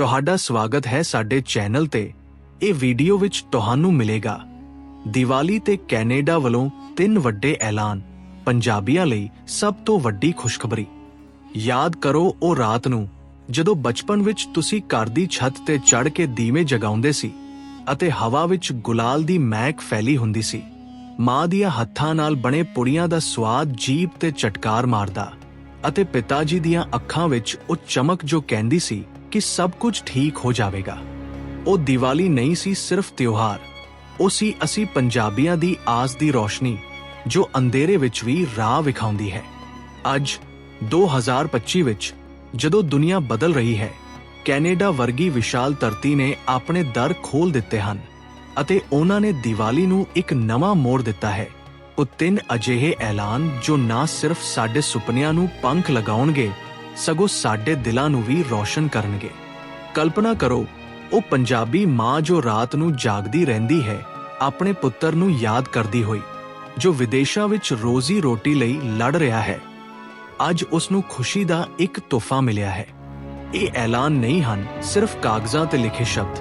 ਤੁਹਾਡਾ ਸਵਾਗਤ ਹੈ ਸਾਡੇ ਚੈਨਲ ਤੇ। ਇਹ ਵੀਡੀਓ ਵਿੱਚ ਤੁਹਾਨੂੰ ਮਿਲੇਗਾ। ਦੀਵਾਲੀ ਤੇ ਕੈਨੇਡਾ ਵੱਲੋਂ ਤਿੰਨ ਵੱਡੇ ਐਲਾਨ, ਪੰਜਾਬੀਆਂ ਲਈ ਸਭ ਤੋਂ ਵੱਡੀ ਖੁਸ਼ਖਬਰੀ। ਯਾਦ ਕਰੋ ਉਹ ਰਾਤ ਨੂੰ, ਜਦੋਂ ਬਚਪਨ ਵਿੱਚ ਤੁਸੀਂ ਘਰ ਦੀ ਛੱਤ ਤੇ ਚੜ੍ਹ ਕੇ ਦੀਵੇ ਜਗਾਉਂਦੇ ਸੀ ਅਤੇ ਹਵਾ ਵਿੱਚ ਗੁਲਾਲ ਦੀ ਮਹਿਕ ਫੈਲੀ ਹੁੰਦੀ ਸੀ। ਮਾਂ ਦੀਆਂ ਹੱਥਾਂ ਨਾਲ ਬਣੇ ਪੁੜੀਆਂ ਦਾ ਸਵਾਦ ਜੀਭ ਤੇ ਚਟਕਾਰ ਮਾਰਦਾ ਅਤੇ ਪਿਤਾ ਜੀ ਦੀਆਂ ਅੱਖਾਂ ਵਿੱਚ ਉਹ ਚਮਕ ਜੋ ਕਹਿੰਦੀ ਸੀ ਕਿ ਸਭ ਕੁਝ ਠੀਕ ਹੋ ਜਾਵੇਗਾ ਉਹ ਦੀਵਾਲੀ ਨਹੀਂ ਸੀ ਸਿਰਫ ਤਿਉਹਾਰ ਉਹ ਸੀ ਅਸੀਂ ਪੰਜਾਬੀਆਂ ਦੀ ਆਸ ਦੀ ਰੋਸ਼ਨੀ ਜੋ ਅੰਧੇਰੇ ਵਿੱਚ ਵੀ ਰਾਹ ਵਿਖਾਉਂਦੀ ਹੈ ਅੱਜ 2025 ਵਿੱਚ ਜਦੋਂ ਦੁਨੀਆ ਬਦਲ ਰਹੀ ਹੈ ਕੈਨੇਡਾ ਵਰਗੀ ਵਿਸ਼ਾਲ ਧਰਤੀ ਨੇ ਆਪਣੇ ਦਰ ਖੋਲ ਦਿੱਤੇ ਹਨ ਅਤੇ ਉਹਨਾਂ ਨੇ ਦੀਵਾਲੀ ਨੂੰ ਇੱਕ ਨਵਾਂ ਮੋੜ ਦਿੱਤਾ ਹੈ ਉਹ ਤਿੰਨ ਅਜਿਹੇ ਐਲਾਨ ਜੋ ਨਾ ਸਿਰਫ ਸਾਡੇ ਸੁਪਨਿਆਂ ਨੂੰ ਪੰਖ ਲਗਾਉਣਗੇ ਸਗੋਂ ਸਾਡੇ ਦਿਲਾਂ ਨੂੰ ਵੀ ਰੌਸ਼ਨ ਕਰਨਗੇ। ਕਲਪਨਾ ਕਰੋ, ਉਹ ਪੰਜਾਬੀ ਮਾਂ ਜੋ ਰਾਤ ਨੂੰ ਜਾਗਦੀ ਰਹਿੰਦੀ ਹੈ, ਆਪਣੇ ਪੁੱਤਰ ਨੂੰ ਯਾਦ ਕਰਦੀ ਹੋਈ, ਜੋ ਵਿਦੇਸ਼ਾਂ ਵਿੱਚ ਰੋਜ਼ੀ ਰੋਟੀ ਲਈ ਲੜ ਰਿਹਾ ਹੈ। ਅੱਜ ਉਸ ਨੂੰ ਖੁਸ਼ੀ ਦਾ ਇੱਕ ਤੋਹਫਾ ਮਿਲਿਆ ਹੈ। ਇਹ ਐਲਾਨ ਨਹੀਂ ਹਨ ਸਿਰਫ ਕਾਗਜ਼ਾਂ ਤੇ ਲਿਖੇ ਸ਼ਬਦ।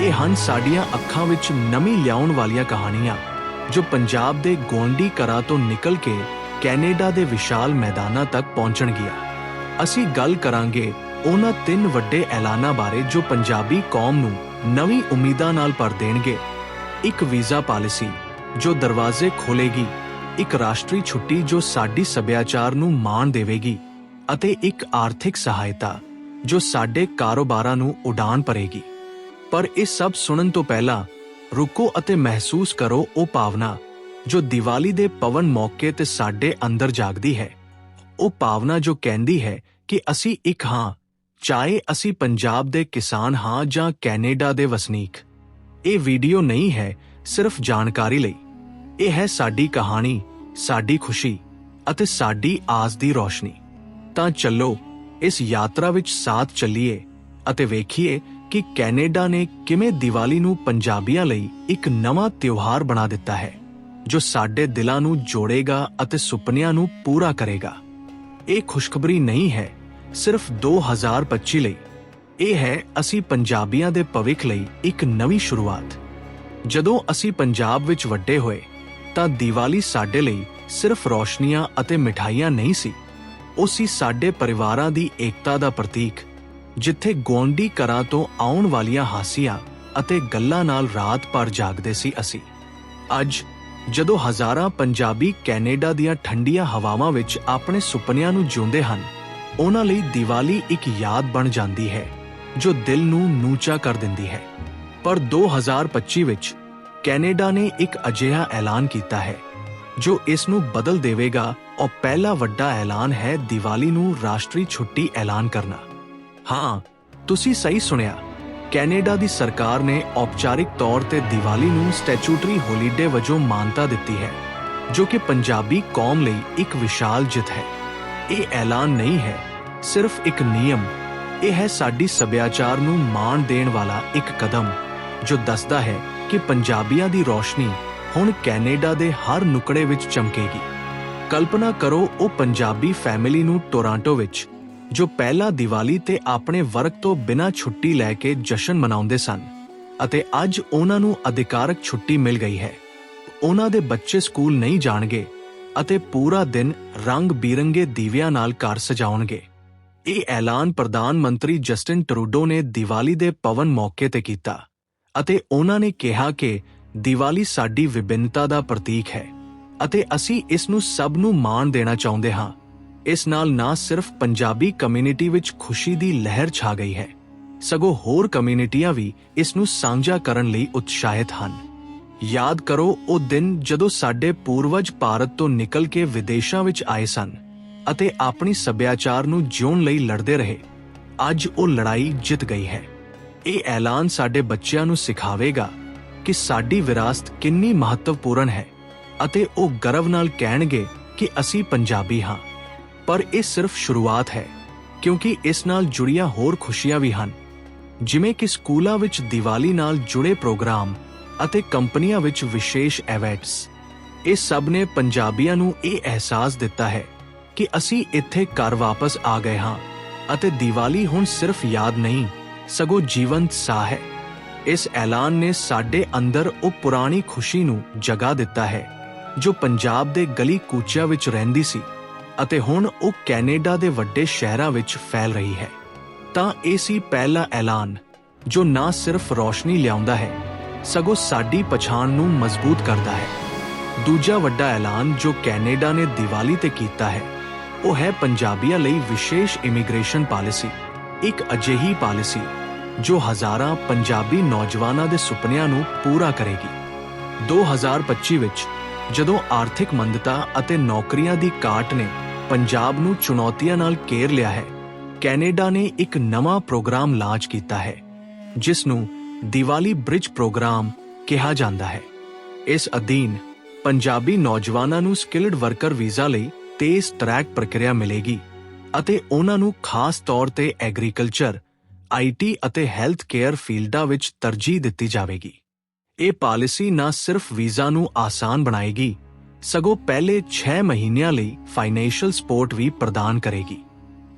ਇਹ ਹਨ ਸਾਡੀਆਂ ਅੱਖਾਂ ਵਿੱਚ ਨਮੀ ਲਿਆਉਣ ਵਾਲੀਆਂ ਕਹਾਣੀਆਂ, ਜੋ ਪੰਜਾਬ ਦੇ ਗੋਂਡੀ ਘਰਾਂ ਤੋਂ ਨਿਕਲ ਕੇ ਕੈਨੇਡਾ ਦੇ ਵਿਸ਼ਾਲ ਮੈਦਾਨਾਂ ਤੱਕ ਪਹੁੰਚਣਗੀਆਂ। ਅਸੀਂ ਗੱਲ ਕਰਾਂਗੇ ਉਹਨਾਂ ਤਿੰਨ ਵੱਡੇ ਐਲਾਨਾਂ ਬਾਰੇ ਜੋ ਪੰਜਾਬੀ ਕੌਮ ਨੂੰ ਨਵੀਂ ਉਮੀਦਾਂ ਨਾਲ ਭਰ ਦੇਣਗੇ। ਇੱਕ ਵੀਜ਼ਾ ਪਾਲਿਸੀ, ਜੋ ਦਰਵਾਜ਼ੇ ਖੋਲੇਗੀ, ਇੱਕ ਰਾਸ਼ਟਰੀ ਛੁੱਟੀ ਜੋ ਸਾਡੀ ਸੱਭਿਆਚਾਰ ਨੂੰ ਮਾਣ ਦੇਵੇਗੀ, ਅਤੇ ਇੱਕ ਆਰਥਿਕ ਸਹਾਇਤਾ, ਜੋ ਸਾਡੇ ਕਾਰੋਬਾਰਾਂ ਨੂੰ ਉਡਾਨ ਭਰੇਗੀ। ਪਰ ਇਹ ਸਭ ਸੁਣਨ ਤੋਂ ਪਹਿਲਾਂ ਰੁਕੋ ਅਤੇ ਮਹਿਸੂਸ ਕਰੋ ਉਹ ਭਾਵਨਾ, ਜੋ ਦੀਵਾਲੀ ਦੇ ਪਵਨ ਮੌਕੇ ਤੇ ਸਾਡੇ ਅੰਦਰ ਜਾਗਦੀ ਹੈ। ਉਹ ਭਾਵਨਾ ਜੋ ਕਹਿੰਦੀ ਹੈ ਕਿ ਅਸੀਂ ਇੱਕ ਹਾਂ, ਚਾਹੇ ਅਸੀਂ ਪੰਜਾਬ ਦੇ ਕਿਸਾਨ ਹਾਂ ਜਾਂ ਕੈਨੇਡਾ ਦੇ ਵਸਨੀਕ। ਇਹ ਵੀਡੀਓ ਨਹੀਂ ਹੈ ਸਿਰਫ ਜਾਣਕਾਰੀ ਲਈ। ਇਹ ਹੈ ਸਾਡੀ ਕਹਾਣੀ, ਸਾਡੀ ਖੁਸ਼ੀ ਅਤੇ ਸਾਡੀ ਆਸ ਦੀ ਰੋਸ਼ਨੀ। ਤਾਂ ਚੱਲੋ, ਇਸ ਯਾਤਰਾ ਵਿੱਚ ਸਾਥ ਚੱਲੀਏ ਅਤੇ ਵੇਖੀਏ ਕਿ ਕੈਨੇਡਾ ਨੇ ਕਿਵੇਂ ਦੀਵਾਲੀ ਨੂੰ ਪੰਜਾਬੀਆਂ ਲਈ ਇੱਕ ਨਵਾਂ ਤਿਉਹਾਰ ਬਣਾ ਦਿੱਤਾ ਹੈ, ਜੋ ਸਾਡੇ ਦਿਲਾਂ ਨੂੰ ਜੋੜੇਗਾ ਅਤੇ ਸੁਪਨਿਆਂ ਨੂੰ ਪੂਰਾ ਕਰੇਗਾ। ਇਹ ਖੁਸ਼ਖਬਰੀ ਨਹੀਂ ਹੈ, ਸਿਰਫ 2025 ਲਈ। ਇਹ ਹੈ, ਅਸੀਂ ਪੰਜਾਬੀਆਂ ਦੇ ਭਵਿੱਖ ਲਈ ਇੱਕ ਨਵੀਂ ਸ਼ੁਰੂਆਤ। ਜਦੋਂ ਅਸੀਂ ਪੰਜਾਬ ਵਿੱਚ ਵੱਡੇ ਹੋਏ, ਤਾਂ ਦੀਵਾਲੀ ਸਾਡੇ ਲਈ ਸਿਰਫ ਰੌਸ਼ਨੀਆਂ ਅਤੇ ਮਿਠਾਈਆਂ ਨਹੀਂ ਸੀ। ਉਹ ਸੀ ਸਾਡੇ ਪਰਿਵਾਰਾਂ ਦੀ ਏਕਤਾ ਦਾ ਪ੍ਰਤੀਕ, ਜਿੱਥੇ ਗੋਂਡੀ ਘਰਾਂ ਤੋਂ ਆਉਣ ਵਾਲੀਆਂ ਹਾਸੀਆਂ ਅਤੇ ਗੱਲਾਂ ਨਾਲ ਰਾਤ ਭਰ ਜਾਗਦੇ ਸੀ ਅਸੀਂ। ਅੱਜ ਜਦੋਂ ਹਜ਼ਾਰਾਂ ਪੰਜਾਬੀ ਕੈਨੇਡਾ ਦੀਆਂ ਠੰਡੀਆਂ ਹਵਾਵਾਂ ਵਿੱਚ ਆਪਣੇ ਸੁਪਨਿਆਂ ਨੂੰ ਜਿਉਂਦੇ ਹਨ, ਉਹਨਾਂ ਲਈ ਦੀਵਾਲੀ ਇੱਕ ਯਾਦ ਬਣ ਜਾਂਦੀ ਹੈ, ਜੋ ਦਿਲ ਨੂੰ ਨੂਚਾ ਕਰ ਦਿੰਦੀ ਹੈ। ਪਰ 2025 ਵਿੱਚ ਕੈਨੇਡਾ ਨੇ ਇੱਕ ਅਜਿਹਾ ਐਲਾਨ ਕੀਤਾ ਹੈ, ਜੋ ਇਸ ਨੂੰ ਬਦਲ ਦੇਵੇਗਾ ਔਰ ਪਹਿਲਾ ਵੱਡਾ ਐਲਾਨ ਹੈ ਦੀਵਾਲੀ ਨੂੰ ਰਾਸ਼ਟਰੀ ਛੁੱਟੀ ਐਲਾਨ ਕਰਨਾ। ਹਾਂ, ਤੁਸੀਂ ਸਹੀ ਸੁਣਿਆ। ਕੈਨੇਡਾ ਦੀ ਸਰਕਾਰ ਨੇ ਔਪਚਾਰਿਕ ਤੌਰ ਤੇ ਦੀਵਾਲੀ ਨੂੰ ਸਟੈਚੂਟਰੀ ਹੋਲੀਡੇ ਵਜੋਂ ਮਾਨਤਾ ਦਿੱਤੀ ਹੈ, ਜੋ ਕਿ ਪੰਜਾਬੀ ਕੌਮ ਲਈ ਇੱਕ ਵਿਸ਼ਾਲ ਜਿੱਤ ਹੈ। ਇਹ ਐਲਾਨ ਨਹੀਂ ਹੈ, ਸਿਰਫ ਇੱਕ ਨਿਯਮ। ਇਹ ਹੈ ਸਾਡੀ ਸੱਭਿਆਚਾਰ ਨੂੰ ਮਾਣ ਦੇਣ ਵਾਲਾ ਇੱਕ ਕਦਮ, ਜੋ ਦੱਸਦਾ ਹੈ ਕਿ ਪੰਜਾਬੀਆਂ ਦੀ ਰੋਸ਼ਨੀ ਹੁਣ ਕੈਨੇਡਾ ਦੇ ਹਰ ਨੁਕੜੇ ਵਿੱਚ ਚਮਕੇਗੀ। ਕਲਪਨਾ ਕਰੋ ਉਹ ਪੰਜਾਬੀ ਫੈਮਿਲੀ ਨੂੰ ਟੋਰਾਂਟੋ ਵਿੱਚ ਜੋ ਪਹਿਲਾਂ ਦੀਵਾਲੀ ਤੇ ਆਪਣੇ ਵਰਕ ਤੋਂ ਬਿਨਾਂ ਛੁੱਟੀ ਲੈ ਕੇ ਜਸ਼ਨ ਮਨਾਉਂਦੇ ਸਨ ਅਤੇ ਅੱਜ ਉਹਨਾਂ ਨੂੰ ਅਧਿਕਾਰਕ ਛੁੱਟੀ ਮਿਲ ਗਈ ਹੈ। ਉਹਨਾਂ ਦੇ ਬੱਚੇ ਸਕੂਲ ਨਹੀਂ ਜਾਣਗੇ ਅਤੇ ਪੂਰਾ ਦਿਨ ਰੰਗ ਬੀਰੰਗੇ ਦੀਵਿਆਂ ਨਾਲ ਘਰ ਸਜਾਉਣਗੇ। ਇਹ ਐਲਾਨ ਪ੍ਰਧਾਨ ਮੰਤਰੀ ਜਸਟਿਨ ਟਰੂਡੋ ਨੇ ਦੀਵਾਲੀ ਦੇ ਪਵਨ ਮੌਕੇ ਤੇ ਕੀਤਾ ਅਤੇ ਉਹਨਾਂ ਨੇ ਕਿਹਾ ਕਿ ਦੀਵਾਲੀ ਸਾਡੀ ਵਿਭਿੰਨਤਾ ਦਾ ਪ੍ਰਤੀਕ ਹੈ ਅਤੇ ਅਸੀਂ ਇਸ ਨੂੰ ਸਭ ਨੂੰ ਮਾਣ ਦੇਣਾ ਚਾਹੁੰਦੇ ਹਾਂ। ਇਸ ਨਾਲ ਨਾ ਸਿਰਫ ਪੰਜਾਬੀ ਕਮਿਊਨਿਟੀ ਵਿੱਚ ਖੁਸ਼ੀ ਦੀ ਲਹਿਰ ਛਾ ਗਈ ਹੈ, ਸਗੋਂ ਹੋਰ ਕਮਿਊਨਿਟੀਆਂ ਵੀ ਇਸ ਨੂੰ ਸਾਂਝਾ ਕਰਨ ਲਈ ਉਤਸ਼ਾਹਿਤ ਹਨ। ਯਾਦ ਕਰੋ, ਉਹ ਦਿਨ ਜਦੋਂ ਸਾਡੇ ਪੂਰਵਜ ਭਾਰਤ ਤੋਂ ਨਿਕਲ ਕੇ ਵਿਦੇਸ਼ਾਂ ਵਿੱਚ ਆਏ ਸਨ ਅਤੇ ਆਪਣੀ ਸੱਭਿਆਚਾਰ ਨੂੰ ਜਿਉਣ ਲਈ ਲੜਦੇ ਰਹੇ, ਅੱਜ ਉਹ ਲੜਾਈ ਜਿੱਤ ਗਈ ਹੈ। ਇਹ ਐਲਾਨ ਸਾਡੇ ਬੱਚਿਆਂ ਨੂੰ ਸਿਖਾਵੇਗਾ ਕਿ ਸਾਡੀ ਵਿਰਾਸਤ ਕਿੰਨੀ ਮਹੱਤਵਪੂਰਨ ਹੈ ਅਤੇ ਉਹ ਗਰਵ ਨਾਲ ਕਹਿਣਗੇ ਕਿ ਅਸੀਂ ਪੰਜਾਬੀ ਹਾਂ। ਪਰ ਇਹ ਸਿਰਫ ਸ਼ੁਰੂਆਤ ਹੈ, ਕਿਉਂਕਿ ਇਸ ਨਾਲ ਜੁੜੀਆਂ ਹੋਰ ਖੁਸ਼ੀਆਂ ਵੀ ਹਨ। ਜਿਵੇਂ ਕਿ ਸਕੂਲਾਂ ਵਿੱਚ ਦੀਵਾਲੀ ਨਾਲ ਜੁੜੇ ਪ੍ਰੋਗਰਾਮ ਅਤੇ ਕੰਪਨੀਆਂ ਵਿੱਚ ਵਿਸ਼ੇਸ਼ ਇਵੈਂਟਸ ਇਹ ਸਭ ਨੇ ਪੰਜਾਬੀਆਂ ਨੂੰ ਇਹ ਅਹਿਸਾਸ ਦਿੱਤਾ ਹੈ ਕਿ ਅਸੀਂ ਇੱਥੇ ਘਰ ਵਾਪਸ ਆ ਗਏ ਹਾਂ ਅਤੇ ਦੀਵਾਲੀ ਹੁਣ ਸਿਰਫ ਯਾਦ ਨਹੀਂ, ਸਗੋਂ ਜੀਵੰਤ ਸਾਹ ਹੈ। ਇਸ ਐਲਾਨ ਨੇ ਸਾਡੇ ਅੰਦਰ ਉਹ ਪੁਰਾਣੀ ਖੁਸ਼ੀ ਨੂੰ ਜਗਾ ਦਿੱਤਾ ਹੈ, ਜੋ ਪੰਜਾਬ ਦੇ ਗਲੀ ਕੂਚਿਆਂ ਵਿੱਚ ਰਹਿੰਦੀ ਸੀ। ਅਤੇ ਹੁਣ ਉਹ ਕੈਨੇਡਾ ਦੇ ਵੱਡੇ ਸ਼ਹਿਰਾਂ ਵਿੱਚ ਫੈਲ ਰਹੀ ਹੈ। ਤਾਂ ਇਹ ਸੀ ਪਹਿਲਾ ਐਲਾਨ, ਜੋ ਨਾ ਸਿਰਫ ਰੌਸ਼ਨੀ ਲਿਆਉਂਦਾ ਹੈ, ਸਗੋਂ ਸਾਡੀ ਪਛਾਣ ਨੂੰ ਮਜ਼ਬੂਤ ਕਰਦਾ ਹੈ। ਦੂਜਾ ਵੱਡਾ ਐਲਾਨ ਜੋ ਕੈਨੇਡਾ ਨੇ ਦੀਵਾਲੀ ਤੇ ਕੀਤਾ ਹੈ, ਉਹ ਹੈ ਪੰਜਾਬੀਆਂ ਲਈ ਵਿਸ਼ੇਸ਼ ਇਮੀਗ੍ਰੇਸ਼ਨ ਪਾਲਿਸੀ, ਇੱਕ ਅਜਿਹੀ ਪਾਲਿਸੀ, ਜੋ ਹਜ਼ਾਰਾਂ ਪੰਜਾਬੀ ਨੌਜਵਾਨਾਂ ਦੇ ਸੁਪਨਿਆਂ ਨੂੰ ਪੂਰਾ ਕਰੇਗੀ। 2025 ਵਿੱਚ ਜਦੋਂ ਆਰਥਿਕ ਮੰਦਤਾ ਅਤੇ ਨੌਕਰੀਆਂ ਦੀ ਘਾਟ ਨੇ ਪੰਜਾਬ ਨੂੰ ਚੁਣੌਤੀਆਂ ਨਾਲ ਘੇਰ ਲਿਆ ਹੈ। ਕੈਨੇਡਾ ਨੇ ਇੱਕ ਨਵਾਂ ਪ੍ਰੋਗਰਾਮ ਲਾਂਚ ਕੀਤਾ ਹੈ, ਜਿਸ ਨੂੰ ਦੀਵਾਲੀ ਬ੍ਰਿਜ ਪ੍ਰੋਗਰਾਮ ਕਿਹਾ ਜਾਂਦਾ ਹੈ। ਇਸ ਅਧੀਨ ਪੰਜਾਬੀ ਨੌਜਵਾਨਾਂ ਨੂੰ ਸਕਿਲਡ ਵਰਕਰ ਵੀਜ਼ਾ ਲਈ ਤੇਜ਼ ਟਰੈਕ ਪ੍ਰਕਿਰਿਆ ਮਿਲੇਗੀ ਅਤੇ ਉਹਨਾਂ ਨੂੰ ਖਾਸ ਤੌਰ ਤੇ ਐਗਰੀਕਲਚਰ ਆਈਟੀ ਅਤੇ ਹੈਲਥ ਕੇਅਰ ਫੀਲਡਾਂ ਵਿੱਚ ਤਰਜੀਹ ਦਿੱਤੀ ਜਾਵੇਗੀ। ਇਹ ਪਾਲਿਸੀ ਨਾ ਸਿਰਫ ਵੀਜ਼ਾ ਨੂੰ ਆਸਾਨ ਬਣਾਏਗੀ ਸਗੋਂ ਪਹਿਲੇ 6 ਮਹੀਨਿਆਂ ਲਈ ਫਾਈਨੈਂਸ਼ੀਅਲ ਸਪੋਰਟ ਵੀ ਪ੍ਰਦਾਨ ਕਰੇਗੀ।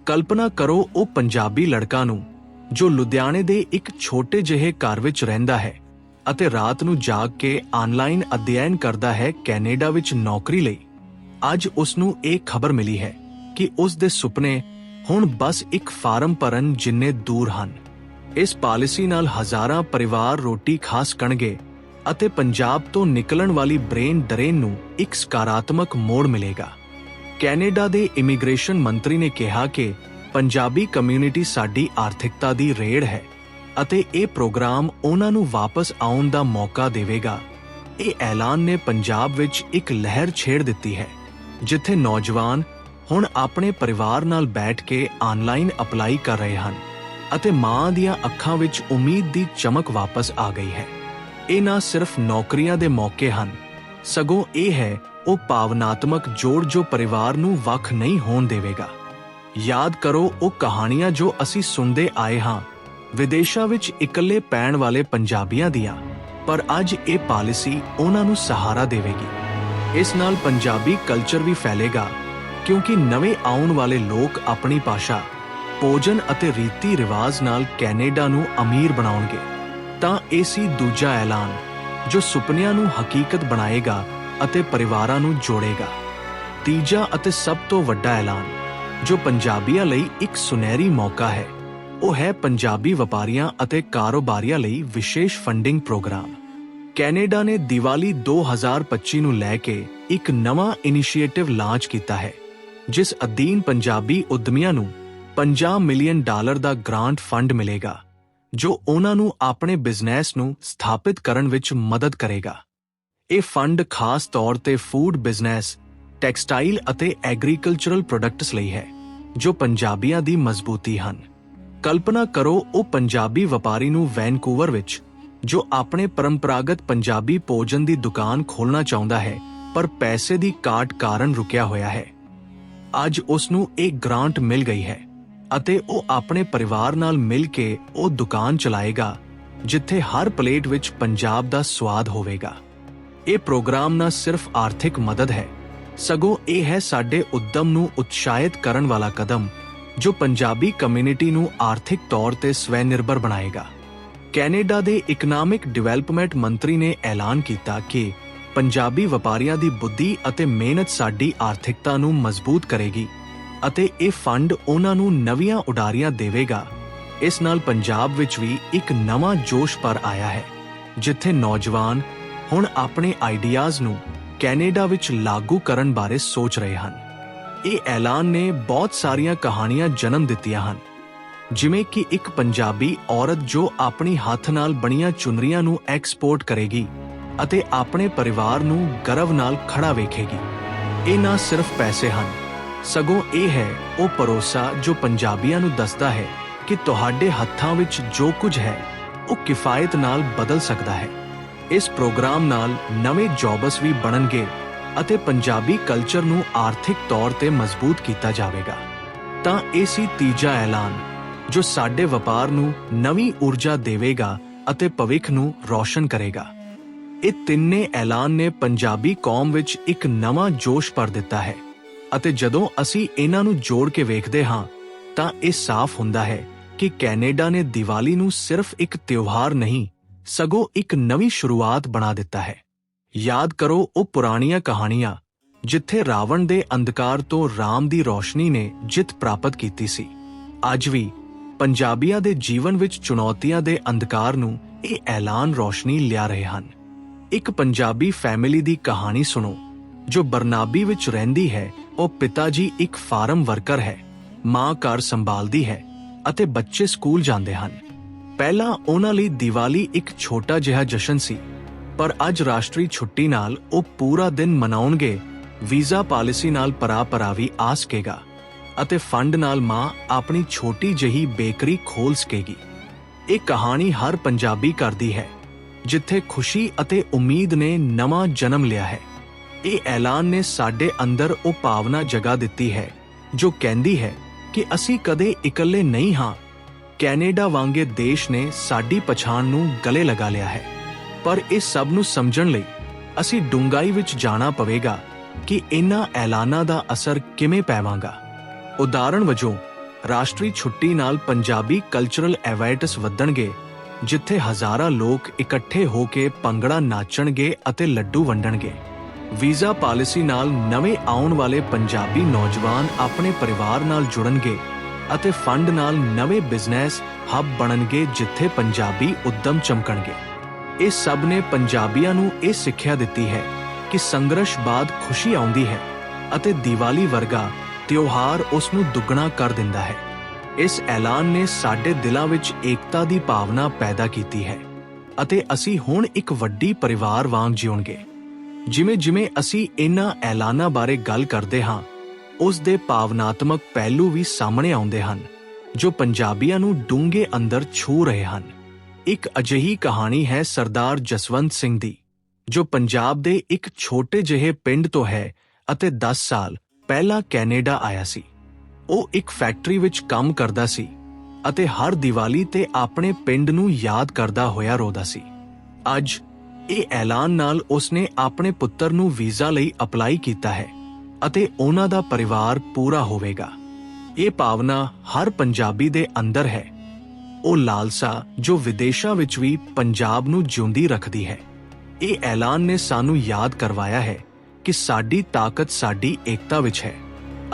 ਕਲਪਨਾ ਕਰੋ ਉਹ ਪੰਜਾਬੀ ਲੜਕਾ ਨੂੰ, ਜੋ ਲੁਧਿਆਣੇ ਦੇ ਇੱਕ ਛੋਟੇ ਜਿਹੇ ਘਰ ਵਿੱਚ ਰਹਿੰਦਾ ਹੈ ਅਤੇ ਰਾਤ ਨੂੰ ਜਾਗ ਕੇ ਆਨਲਾਈਨ ਅਧਿਐਨ ਕਰਦਾ ਹੈ ਕੈਨੇਡਾ ਵਿੱਚ ਨੌਕਰੀ ਲਈ। ਅੱਜ ਉਸ ਨੂੰ ਇਹ ਖਬਰ ਮਿਲੀ ਹੈ ਕਿ ਉਸ ਦੇ ਸੁਪਨੇ ਹੁਣ ਬਸ ਇੱਕ ਫਾਰਮ ਭਰਨ ਜਿੰਨੇ ਦੂਰ ਹਨ। ਇਸ ਪਾਲਿਸੀ ਨਾਲ ਹਜ਼ਾਰਾਂ ਪਰਿਵਾਰ ਰੋਟੀ ਖਾ ਸਕਣਗੇ ਅਤੇ ਪੰਜਾਬ ਤੋਂ ਨਿਕਲਣ ਵਾਲੀ ਬ੍ਰੇਨ ਡਰੇਨ ਨੂੰ ਇੱਕ ਸਕਾਰਾਤਮਕ ਮੋੜ ਮਿਲੇਗਾ। ਕੈਨੇਡਾ ਦੇ ਇਮੀਗ੍ਰੇਸ਼ਨ ਮੰਤਰੀ ਨੇ ਕਿਹਾ ਕਿ ਪੰਜਾਬੀ ਕਮਿਊਨਿਟੀ ਸਾਡੀ ਆਰਥਿਕਤਾ ਦੀ ਰੇੜ ਹੈ ਅਤੇ ਇਹ ਪ੍ਰੋਗਰਾਮ ਉਹਨਾਂ ਨੂੰ ਵਾਪਸ ਆਉਣ ਦਾ ਮੌਕਾ ਦੇਵੇਗਾ। ਇਹ ਐਲਾਨ ਨੇ ਪੰਜਾਬ ਵਿੱਚ ਇੱਕ ਲਹਿਰ ਛੇੜ ਦਿੱਤੀ ਹੈ, ਜਿੱਥੇ ਨੌਜਵਾਨ ਹੁਣ ਆਪਣੇ ਪਰਿਵਾਰ ਨਾਲ ਬੈਠ ਕੇ ਆਨਲਾਈਨ ਅਪਲਾਈ ਕਰ ਰਹੇ ਹਨ ਅਤੇ ਮਾਂ ਦੀਆਂ ਅੱਖਾਂ ਵਿੱਚ ਉਮੀਦ ਦੀ ਚਮਕ ਵਾਪਸ ਆ ਗਈ ਹੈ। ਇਹ ਨਾ ਸਿਰਫ ਨੌਕਰੀਆਂ ਦੇ ਮੌਕੇ ਹਨ। ਸਗੋਂ ਇਹ ਹੈ, ਉਹ ਭਾਵਨਾਤਮਕ ਜੋੜ ਜੋ ਪਰਿਵਾਰ ਨੂੰ ਵੱਖ ਨਹੀਂ ਹੋਣ ਦੇਵੇਗਾ। ਯਾਦ ਕਰੋ ਉਹ ਕਹਾਣੀਆਂ ਜੋ ਅਸੀਂ ਸੁਣਦੇ ਆਏ ਹਾਂ। ਵਿਦੇਸ਼ਾਂ ਵਿੱਚ ਇਕੱਲੇ ਪੈਣ ਵਾਲੇ ਪੰਜਾਬੀਆਂ ਦੀਆਂ। ਪਰ ਅੱਜ ਇਹ ਪਾਲਿਸੀ ਉਹਨਾਂ ਨੂੰ ਸਹਾਰਾ ਦੇਵੇਗੀ। ਇਸ ਨਾਲ ਪੰਜਾਬੀ ਕਲਚਰ ਵੀ ਫੈਲੇਗਾ, ਕਿਉਂਕਿ ਨਵੇਂ ਆਉਣ ਵਾਲੇ ਲੋਕ ਆਪਣੀ ਭਾਸ਼ਾ, ਭੋਜਨ ਅਤੇ ਰੀਤੀ ਰਿਵਾਜ ਨਾਲ ਕੈਨੇਡਾ ਨੂੰ ਅਮੀਰ ਬਣਾਉਣਗੇ। ਤਾਂ ਇਹ ਸੀ ਦੂਜਾ ਐਲਾਨ, ਜੋ ਸੁਪਨਿਆਂ ਨੂੰ ਹਕੀਕਤ ਬਣਾਏਗਾ ਅਤੇ ਪਰਿਵਾਰਾਂ ਨੂੰ ਜੋੜੇਗਾ। ਤੀਜਾ ਅਤੇ ਸਭ ਤੋਂ ਵੱਡਾ ਐਲਾਨ, ਜੋ ਪੰਜਾਬੀਆਂ ਲਈ ਇੱਕ ਸੁਨਹਿਰੀ ਮੌਕਾ ਹੈ, ਉਹ ਹੈ ਪੰਜਾਬੀ ਵਪਾਰੀਆਂ ਅਤੇ ਕਾਰੋਬਾਰੀਆਂ ਲਈ ਵਿਸ਼ੇਸ਼ ਫੰਡਿੰਗ ਪ੍ਰੋਗਰਾਮ। ਕੈਨੇਡਾ ਨੇ ਦੀਵਾਲੀ 2025 ਨੂੰ ਲੈ ਕੇ ਇੱਕ ਨਵਾਂ ਇਨੀਸ਼ੀਏਟਿਵ ਲਾਂਚ ਕੀਤਾ ਹੈ, ਜਿਸ ਅਧੀਨ ਪੰਜਾਬੀ ਉਦਮੀਆਂ ਨੂੰ 50 ਮਿਲੀਅਨ ਡਾਲਰ ਦਾ ਗ੍ਰਾਂਟ ਫੰਡ ਮਿਲੇਗਾ। ਜੋ ਉਹਨਾਂ ਨੂੰ ਆਪਣੇ ਬਿਜ਼ਨਸ ਨੂੰ ਸਥਾਪਿਤ ਕਰਨ ਵਿੱਚ ਮਦਦ ਕਰੇਗਾ। ਇਹ ਫੰਡ ਖਾਸ ਤੌਰ ਤੇ ਫੂਡ ਬਿਜ਼ਨਸ, ਟੈਕਸਟਾਈਲ ਅਤੇ ਐਗਰੀਕਲਚਰਲ ਪ੍ਰੋਡਕਟਸ ਲਈ ਹੈ, ਜੋ ਪੰਜਾਬੀਆਂ ਦੀ ਮਜ਼ਬੂਤੀ ਹਨ। ਕਲਪਨਾ ਕਰੋ ਉਹ ਪੰਜਾਬੀ ਵਪਾਰੀ ਨੂੰ ਵੈਨਕੂਵਰ ਵਿੱਚ, ਜੋ ਆਪਣੇ ਪਰੰਪਰਾਗਤ ਪੰਜਾਬੀ ਭੋਜਨ ਦੀ ਦੁਕਾਨ ਖੋਲ੍ਹਣਾ ਚਾਹੁੰਦਾ ਹੈ, ਪਰ ਪੈਸੇ ਦੀ ਕਾਟ ਕਾਰਨ ਰੁਕਿਆ ਹੋਇਆ ਹੈ। ਅੱਜ ਉਸ ਨੂੰ ਇਹ ਗ੍ਰਾਂਟ ਮਿਲ ਗਈ ਹੈ। ਅਤੇ ਉਹ ਆਪਣੇ ਪਰਿਵਾਰ ਨਾਲ ਮਿਲ ਕੇ ਉਹ ਦੁਕਾਨ ਚਲਾਏਗਾ, ਜਿੱਥੇ ਹਰ ਪਲੇਟ ਵਿੱਚ ਪੰਜਾਬ ਦਾ ਸਵਾਦ ਹੋਵੇਗਾ। ਇਹ ਪ੍ਰੋਗਰਾਮ ਨਾ ਸਿਰਫ ਆਰਥਿਕ ਮਦਦ ਹੈ, ਸਗੋਂ ਇਹ ਹੈ ਸਾਡੇ ਉਦਮ ਨੂੰ ਉਤਸ਼ਾਹਿਤ ਕਰਨ ਵਾਲਾ ਕਦਮ, ਜੋ ਪੰਜਾਬੀ ਕਮਿਊਨਿਟੀ ਨੂੰ ਆਰਥਿਕ ਤੌਰ ਤੇ ਸਵੈ-ਨਿਰਭਰ ਬਣਾਏਗਾ। ਕੈਨੇਡਾ ਦੇ ਇਕਨੋਮਿਕ ਡਿਵੈਲਪਮੈਂਟ ਮੰਤਰੀ ਨੇ ਐਲਾਨ ਕੀਤਾ ਕਿ ਪੰਜਾਬੀ ਵਪਾਰੀਆਂ ਦੀ ਬੁੱਧੀ ਅਤੇ ਮਿਹਨਤ ਸਾਡੀ ਆਰਥਿਕਤਾ ਨੂੰ ਮਜ਼ਬੂਤ ਕਰੇਗੀ। ਅਤੇ ਇਹ ਫੰਡ ਉਹਨਾਂ ਨੂੰ ਨਵੀਆਂ ਉਡਾਰੀਆਂ ਦੇਵੇਗਾ। ਇਸ ਨਾਲ ਪੰਜਾਬ ਵਿੱਚ ਵੀ ਇੱਕ ਨਵਾਂ ਜੋਸ਼ ਪਰ ਆਇਆ ਹੈ, ਜਿੱਥੇ ਨੌਜਵਾਨ ਹੁਣ ਆਪਣੇ ਆਈਡੀਆਜ਼ ਨੂੰ ਕੈਨੇਡਾ ਵਿੱਚ ਲਾਗੂ ਕਰਨ ਬਾਰੇ ਸੋਚ ਰਹੇ ਹਨ। ਇਹ ਐਲਾਨ ਨੇ ਬਹੁਤ ਸਾਰੀਆਂ ਕਹਾਣੀਆਂ ਜਨਮ ਦਿੱਤੀਆਂ ਹਨ, ਜਿਵੇਂ ਕਿ ਇੱਕ ਪੰਜਾਬੀ ਔਰਤ ਜੋ ਆਪਣੀ ਹੱਥ ਨਾਲ ਬਣੀਆਂ ਚੁਨਰੀਆਂ ਨੂੰ ਐਕਸਪੋਰਟ ਕਰੇਗੀ ਅਤੇ ਆਪਣੇ ਪਰਿਵਾਰ ਨੂੰ ਗਰਵ ਨਾਲ ਖੜਾ ਵੇਖੇਗੀ। ਇਹ ਨਾ ਸਿਰਫ ਪੈਸੇ ਹਨ ਸਗੋਂ ਇਹ ਹੈ, ਉਹ ਭਰੋਸਾ ਜੋ ਪੰਜਾਬੀਆਂ ਨੂੰ ਦੱਸਦਾ ਹੈ ਕਿ ਤੁਹਾਡੇ ਹੱਥਾਂ ਵਿੱਚ ਜੋ ਕੁਝ ਹੈ, ਉਹ ਕਿਫਾਇਤ ਨਾਲ ਬਦਲ ਸਕਦਾ ਹੈ। ਇਸ ਪ੍ਰੋਗਰਾਮ ਨਾਲ ਨਵੇਂ ਜੌਬਸ ਵੀ ਬਣਨਗੇ ਅਤੇ ਪੰਜਾਬੀ ਕਲਚਰ ਨੂੰ ਆਰਥਿਕ ਤੌਰ ਤੇ ਮਜ਼ਬੂਤ ਕੀਤਾ ਜਾਵੇਗਾ। ਤਾਂ ਇਹ ਸੀ ਤੀਜਾ ਐਲਾਨ, ਜੋ ਸਾਡੇ ਵਪਾਰ ਨੂੰ ਨਵੀਂ ਊਰਜਾ ਦੇਵੇਗਾ ਅਤੇ ਭਵਿੱਖ ਨੂੰ ਰੌਸ਼ਨ ਕਰੇਗਾ। ਇਹ ਤਿੰਨੇ ਐਲਾਨ ਨੇ ਪੰਜਾਬੀ ਕੌਮ ਵਿੱਚ ਇੱਕ ਨਵਾਂ ਜੋਸ਼ ਭਰ ਦਿੱਤਾ ਹੈ। ਅਤੇ ਜਦੋਂ ਅਸੀਂ ਇਹਨਾਂ ਨੂੰ ਜੋੜ ਕੇ ਵੇਖਦੇ ਹਾਂ, ਤਾਂ ਇਹ ਸਾਫ਼ ਹੁੰਦਾ ਹੈ ਕਿ ਕੈਨੇਡਾ ਨੇ ਦੀਵਾਲੀ ਨੂੰ ਸਿਰਫ ਇੱਕ ਤਿਉਹਾਰ ਨਹੀਂ, ਸਗੋਂ ਇੱਕ ਨਵੀਂ ਸ਼ੁਰੂਆਤ ਬਣਾ ਦਿੱਤਾ ਹੈ। ਯਾਦ ਕਰੋ ਉਹ ਪੁਰਾਣੀਆਂ ਕਹਾਣੀਆਂ, ਜਿੱਥੇ ਰਾਵਣ ਦੇ ਅੰਧਕਾਰ ਤੋਂ ਰਾਮ ਦੀ ਰੋਸ਼ਨੀ ਨੇ ਜਿੱਤ ਪ੍ਰਾਪਤ ਕੀਤੀ ਸੀ। ਅੱਜ ਵੀ ਪੰਜਾਬੀਆਂ ਦੇ ਜੀਵਨ ਵਿੱਚ ਚੁਣੌਤੀਆਂ ਦੇ ਅੰਧਕਾਰ ਨੂੰ ਇਹ ਐਲਾਨ ਰੋਸ਼ਨੀ ਲਿਆ ਰਹੇ ਹਨ। ਇੱਕ ਪੰਜਾਬੀ ਫੈਮਿਲੀ ਦੀ ਕਹਾਣੀ ਸੁਣੋ, ਜੋ ਬਰਨਾਬੀ ਵਿੱਚ ਰਹਿੰਦੀ ਹੈ ਉਹ ਪਿਤਾ ਜੀ ਇੱਕ ਫਾਰਮ ਵਰਕਰ ਹੈ, ਮਾਂ ਘਰ ਸੰਭਾਲਦੀ ਹੈ ਅਤੇ ਬੱਚੇ ਸਕੂਲ ਜਾਂਦੇ ਹਨ। ਪਹਿਲਾਂ ਉਹਨਾਂ ਲਈ ਦੀਵਾਲੀ ਇੱਕ ਛੋਟਾ ਜਿਹਾ ਜਸ਼ਨ ਸੀ, ਪਰ ਅੱਜ ਰਾਸ਼ਟਰੀ ਛੁੱਟੀ ਨਾਲ ਉਹ ਪੂਰਾ ਦਿਨ ਮਨਾਉਣਗੇ, ਵੀਜ਼ਾ ਪਾਲਿਸੀ ਨਾਲ ਪਰਾ ਵੀ ਆ ਸਕੇਗਾ ਅਤੇ ਫੰਡ ਨਾਲ ਮਾਂ ਆਪਣੀ ਛੋਟੀ ਜਿਹੀ ਬੇਕਰੀ ਖੋਲ ਸਕੇਗੀ। ਇਹ ਕਹਾਣੀ ਹਰ ਪੰਜਾਬੀ ਕਰਦੀ ਹੈ, ਜਿੱਥੇ ਖੁਸ਼ੀ ਅਤੇ ਉਮੀਦ ਨੇ ਨਵਾਂ ਜਨਮ ਲਿਆ ਹੈ। ਇਹ ਐਲਾਨ ਨੇ ਸਾਡੇ ਅੰਦਰ ਉਹ ਭਾਵਨਾ ਜਗਾ ਦਿੱਤੀ ਹੈ, ਜੋ ਕਹਿੰਦੀ ਹੈ ਕਿ ਅਸੀਂ ਕਦੇ ਇਕੱਲੇ ਨਹੀਂ ਹਾਂ। ਕੈਨੇਡਾ ਵਾਂਗੇ ਦੇਸ਼ ਨੇ ਸਾਡੀ ਪਛਾਣ ਨੂੰ ਗਲੇ ਲਗਾ ਲਿਆ ਹੈ। ਪਰ ਇਹ ਸਭ ਨੂੰ ਸਮਝਣ ਲਈ ਅਸੀਂ ਡੂੰਘਾਈ ਵਿੱਚ ਜਾਣਾ ਪਵੇਗਾ ਕਿ ਇਨ੍ਹਾਂ ਐਲਾਨਾਂ ਦਾ ਅਸਰ ਕਿਵੇਂ ਪੈਵਾਂਗਾ। ਉਦਾਹਰਣ ਵਜੋਂ, ਰਾਸ਼ਟਰੀ ਛੁੱਟੀ ਨਾਲ ਪੰਜਾਬੀ ਕਲਚਰਲ ਐਵਾਇਟਸ ਵਧਣਗੇ, ਜਿੱਥੇ ਹਜ਼ਾਰਾਂ ਲੋਕ ਇਕੱਠੇ ਹੋ ਕੇ ਭੰਗੜਾ ਨਾਚਣਗੇ ਅਤੇ ਲੱਡੂ ਵੰਡਣਗੇ। ਵੀਜ਼ਾ ਪਾਲਿਸੀ ਨਾਲ ਨਵੇਂ ਆਉਣ ਵਾਲੇ ਪੰਜਾਬੀ ਨੌਜਵਾਨ ਆਪਣੇ ਪਰਿਵਾਰ ਨਾਲ ਜੁੜਨਗੇ ਅਤੇ ਫੰਡ ਨਾਲ ਨਵੇਂ ਬਿਜ਼ਨਸ ਹੱਬ ਬਣਨਗੇ ਜਿੱਥੇ ਪੰਜਾਬੀ ਉਦਮ ਚਮਕਣਗੇ। ਇਹ ਸਭ ਨੇ ਪੰਜਾਬੀਆਂ ਨੂੰ ਇਹ ਸਿੱਖਿਆ ਦਿੱਤੀ ਹੈ ਕਿ ਸੰਘਰਸ਼ ਬਾਅਦ ਖੁਸ਼ੀ ਆਉਂਦੀ ਹੈ ਅਤੇ ਦੀਵਾਲੀ ਵਰਗਾ ਤਿਉਹਾਰ ਉਸ ਨੂੰ ਦੁੱਗਣਾ ਕਰ ਦਿੰਦਾ ਹੈ। ਇਸ ਐਲਾਨ ਨੇ ਸਾਡੇ ਦਿਲਾਂ ਵਿੱਚ ਏਕਤਾ ਦੀ ਭਾਵਨਾ ਪੈਦਾ ਕੀਤੀ ਹੈ ਅਤੇ ਅਸੀਂ ਹੁਣ ਇੱਕ ਵੱਡੀ ਪਰਿਵਾਰ ਵਾਂਗ ਜਿਉਣਗੇ। ਜਿਵੇਂ ਜਿਵੇਂ ਅਸੀਂ ਇਹਨਾਂ ਐਲਾਨਾਂ ਬਾਰੇ ਗੱਲ ਕਰਦੇ ਹਾਂ, ਉਸ ਦੇ ਭਾਵਨਾਤਮਕ ਪਹਿਲੂ ਵੀ ਸਾਹਮਣੇ ਆਉਂਦੇ ਹਨ, ਜੋ ਪੰਜਾਬੀਆਂ ਨੂੰ ਡੂੰਘੇ ਅੰਦਰ ਛੂ ਰਹੇ ਹਨ। ਇੱਕ ਅਜਿਹੀ ਕਹਾਣੀ ਹੈ ਸਰਦਾਰ ਜਸਵੰਤ ਸਿੰਘ ਦੀ, ਜੋ ਪੰਜਾਬ ਦੇ ਇੱਕ ਛੋਟੇ ਜਿਹੇ ਪਿੰਡ ਤੋਂ ਹੈ ਅਤੇ 10 ਸਾਲ ਪਹਿਲਾਂ ਕੈਨੇਡਾ ਆਇਆ ਸੀ। ਉਹ ਇੱਕ ਫੈਕਟਰੀ ਵਿੱਚ ਕੰਮ ਕਰਦਾ ਸੀ ਅਤੇ ਹਰ ਦੀਵਾਲੀ ਤੇ ਆਪਣੇ ਪਿੰਡ ਨੂੰ ਯਾਦ ਕਰਦਾ ਹੋਇਆ ਰੋਦਾ ਸੀ। ਅੱਜ ਇਹ ਐਲਾਨ ਨਾਲ ਉਸਨੇ ਆਪਣੇ ਪੁੱਤਰ ਨੂੰ ਵੀਜ਼ਾ ਲਈ ਅਪਲਾਈ ਕੀਤਾ ਹੈ ਅਤੇ ਉਹਨਾਂ ਦਾ ਪਰਿਵਾਰ ਪੂਰਾ ਹੋਵੇਗਾ। ਇਹ ਭਾਵਨਾ ਹਰ ਪੰਜਾਬੀ ਦੇ ਅੰਦਰ ਹੈ। ਉਹ ਲਾਲਸਾ ਜੋ ਵਿਦੇਸ਼ਾਂ ਵਿੱਚ ਵੀ ਪੰਜਾਬ ਨੂੰ ਜਿਉਂਦੀ ਰੱਖਦੀ ਹੈ। ਇਹ ਐਲਾਨ ਨੇ ਸਾਨੂੰ ਯਾਦ ਕਰਵਾਇਆ ਹੈ ਕਿ ਸਾਡੀ ਤਾਕਤ ਸਾਡੀ ਏਕਤਾ ਵਿੱਚ ਹੈ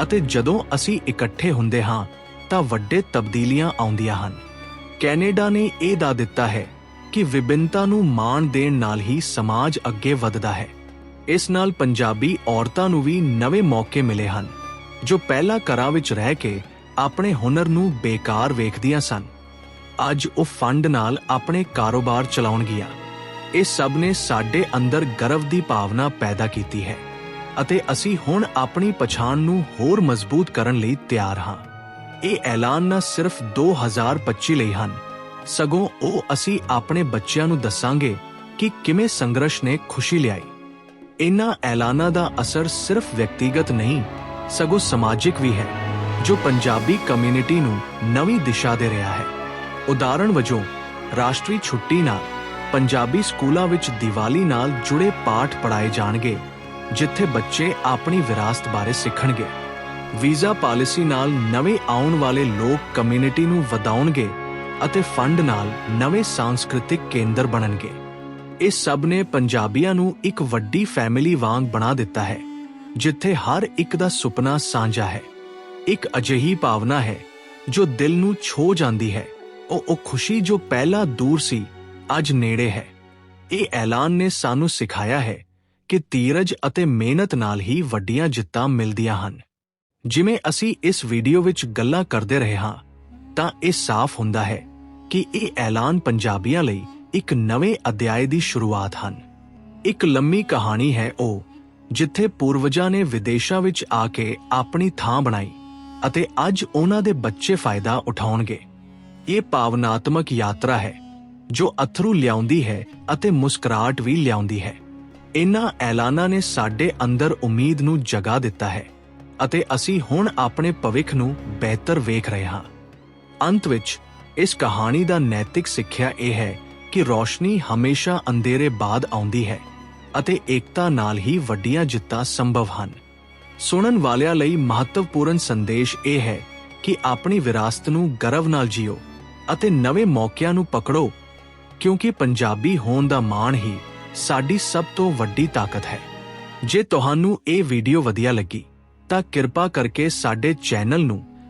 ਅਤੇ ਜਦੋਂ ਅਸੀਂ ਇਕੱਠੇ ਹੁੰਦੇ ਹਾਂ ਤਾਂ ਵੱਡੇ ਤਬਦੀਲੀਆਂ ਆਉਂਦੀਆਂ ਹਨ। ਕੈਨੇਡਾ ਨੇ ਇਹ ਦਾ ਦਿੱਤਾ ਹੈ ਕਿ ਵਿਭਿੰਨਤਾ ਨੂੰ ਮਾਣ ਦੇਣ ਨਾਲ ਹੀ ਸਮਾਜ ਅੱਗੇ ਵੱਧਦਾ ਹੈ। ਇਸ ਨਾਲ ਪੰਜਾਬੀ ਔਰਤਾਂ ਨੂੰ ਵੀ ਨਵੇਂ ਮੌਕੇ ਮਿਲੇ ਹਨ, ਜੋ ਪਹਿਲਾਂ ਘਰਾਂ ਵਿੱਚ ਰਹਿ ਕੇ ਆਪਣੇ ਹੁਨਰ ਨੂੰ ਬੇਕਾਰ ਵੇਖਦੀਆਂ ਸਨ। ਅੱਜ ਉਹ ਫੰਡ ਨਾਲ ਆਪਣੇ ਕਾਰੋਬਾਰ ਚਲਾਉਣਗੀਆਂ। ਇਹ ਸਭ ਨੇ ਸਾਡੇ ਅੰਦਰ ਗਰਵ ਦੀ ਭਾਵਨਾ ਪੈਦਾ ਕੀਤੀ ਹੈ ਅਤੇ ਅਸੀਂ ਹੁਣ ਆਪਣੀ ਪਛਾਣ ਨੂੰ ਹੋਰ ਮਜ਼ਬੂਤ ਕਰਨ ਲਈ ਤਿਆਰ ਹਾਂ। ਇਹ ਐਲਾਨ ਨਾ ਸਿਰਫ 2025 ਲਈ ਹਨ ਸਗੋਂ ਉਹ ਅਸੀਂ ਆਪਣੇ ਬੱਚਿਆਂ ਨੂੰ ਦੱਸਾਂਗੇ ਕਿ ਕਿਵੇਂ ਸੰਘਰਸ਼ ਨੇ ਖੁਸ਼ੀ ਲਿਆਈ। ਇਨ੍ਹਾਂ ਐਲਾਨਾਂ ਦਾ ਅਸਰ ਸਿਰਫ ਵਿਅਕਤੀਗਤ ਨਹੀਂ, ਸਗੋਂ ਸਮਾਜਿਕ ਵੀ ਹੈ, ਜੋ ਪੰਜਾਬੀ ਕਮਿਊਨਿਟੀ ਨੂੰ ਨਵੀਂ ਦਿਸ਼ਾ ਦੇ ਰਿਹਾ ਹੈ। ਉਦਾਹਰਣ ਵਜੋਂ, ਰਾਸ਼ਟਰੀ ਛੁੱਟੀ ਨਾਲ ਪੰਜਾਬੀ ਸਕੂਲਾਂ ਵਿੱਚ ਦੀਵਾਲੀ ਨਾਲ ਜੁੜੇ ਪਾਠ ਪੜਾਏ ਜਾਣਗੇ, ਜਿੱਥੇ ਬੱਚੇ ਆਪਣੀ ਵਿਰਾਸਤ ਬਾਰੇ ਸਿੱਖਣਗੇ। ਵੀਜ਼ਾ ਪਾਲਿਸੀ ਨਾਲ ਨਵੇਂ ਆਉਣ ਵਾਲੇ ਲੋਕ ਕਮਿਊਨਿਟੀ ਨੂੰ ਵਧਾਉਣਗੇ ਅਤੇ ਫੰਡ ਨਾਲ ਨਵੇਂ ਸਾਂਸਕ੍ਰਿਤਿਕ ਕੇਂਦਰ ਬਣਨਗੇ। ਇਹ ਸਭ ਨੇ ਪੰਜਾਬੀਆਂ ਨੂੰ ਇੱਕ ਵੱਡੀ ਫੈਮਿਲੀ ਵਾਂਗ ਬਣਾ ਦਿੱਤਾ ਹੈ, ਜਿੱਥੇ ਹਰ ਇੱਕ ਦਾ ਸੁਪਨਾ ਸਾਂਝਾ ਹੈ। ਇੱਕ ਅਜਿਹੀ ਭਾਵਨਾ ਹੈ, ਜੋ ਦਿਲ ਨੂੰ ਛੋ ਜਾਂਦੀ ਹੈ। ਉਹ ਉਹ ਖੁਸ਼ੀ ਜੋ ਪਹਿਲਾਂ ਦੂਰ ਸੀ, ਅੱਜ ਨੇੜੇ ਹੈ। ਇਹ ਐਲਾਨ ਨੇ ਸਾਨੂੰ ਸਿਖਾਇਆ ਹੈ ਕਿ ਧੀਰਜ ਅਤੇ ਮਿਹਨਤ ਨਾਲ ਹੀ ਵੱਡੀਆਂ ਜਿੱਤਾਂ ਮਿਲਦੀਆਂ ਹਨ। ਜਿਵੇਂ ਅਸੀਂ ਇਸ ਵੀਡੀਓ ਵਿੱਚ ਗੱਲਾਂ ਕਰਦੇ ਰਹੇ ਹਾਂ ਤਾਂ ਇਹ ਸਾਫ਼ ਹੁੰਦਾ ਹੈ ਕਿ ਇਹ ਐਲਾਨ ਪੰਜਾਬੀਆਂ ਲਈ ਇੱਕ ਨਵੇਂ ਅਧਿਆਏ ਦੀ ਸ਼ੁਰੂਆਤ ਹਨ। ਇੱਕ ਲੰਮੀ ਕਹਾਣੀ ਹੈ ਉਹ, ਜਿੱਥੇ ਪੂਰਵਜਾਂ ਨੇ ਵਿਦੇਸ਼ਾਂ ਵਿੱਚ ਆ ਕੇ ਆਪਣੀ ਥਾਂ ਬਣਾਈ ਅਤੇ ਅੱਜ ਉਹਨਾਂ ਦੇ ਬੱਚੇ ਫਾਇਦਾ ਉਠਾਉਣਗੇ। ਇਹ ਭਾਵਨਾਤਮਕ ਯਾਤਰਾ ਹੈ, ਜੋ ਅਥਰੂ ਲਿਆਉਂਦੀ ਹੈ ਅਤੇ ਮੁਸਕਰਾਹਟ ਵੀ ਲਿਆਉਂਦੀ ਹੈ। ਇਨ੍ਹਾਂ ਐਲਾਨਾਂ ਨੇ ਸਾਡੇ ਅੰਦਰ ਉਮੀਦ ਨੂੰ ਜਗਾ ਦਿੱਤਾ ਹੈ ਅਤੇ ਅਸੀਂ ਹੁਣ ਆਪਣੇ ਭਵਿੱਖ ਨੂੰ ਬਿਹਤਰ ਵੇਖ ਰਹੇ ਹਾਂ। ਅੰਤ ਵਿੱਚ, ਇਸ ਕਹਾਣੀ ਦਾ ਨੈਤਿਕ ਸਿੱਖਿਆ ਇਹ ਹੈ ਕਿ ਰੋਸ਼ਨੀ ਹਮੇਸ਼ਾ ਅੰਧੇਰੇ ਬਾਅਦ ਆਉਂਦੀ ਹੈ ਅਤੇ ਏਕਤਾ ਨਾਲ ਹੀ ਵੱਡੀਆਂ ਜਿੱਤਾਂ ਸੰਭਵ ਹਨ। ਸੁਣਨ ਵਾਲਿਆਂ ਲਈ ਮਹੱਤਵਪੂਰਨ ਸੰਦੇਸ਼ ਇਹ ਹੈ ਕਿ ਆਪਣੀ ਵਿਰਾਸਤ ਨੂੰ ਗਰਵ ਨਾਲ ਜੀਓ ਅਤੇ ਨਵੇਂ ਮੌਕਿਆਂ ਨੂੰ ਪਕੜੋ, ਕਿਉਂਕਿ ਪੰਜਾਬੀ ਹੋਣ ਦਾ ਮਾਣ ਹੀ ਸਾਡੀ ਸਭ ਤੋਂ ਵੱਡੀ ਤਾਕਤ ਹੈ। ਜੇ ਤੁਹਾਨੂੰ ਇਹ ਵੀਡੀਓ ਵਧੀਆ ਲੱਗੀ, ਤਾਂ ਕਿਰਪਾ ਕਰਕੇ ਸਾਡੇ ਚੈਨਲ ਨੂੰ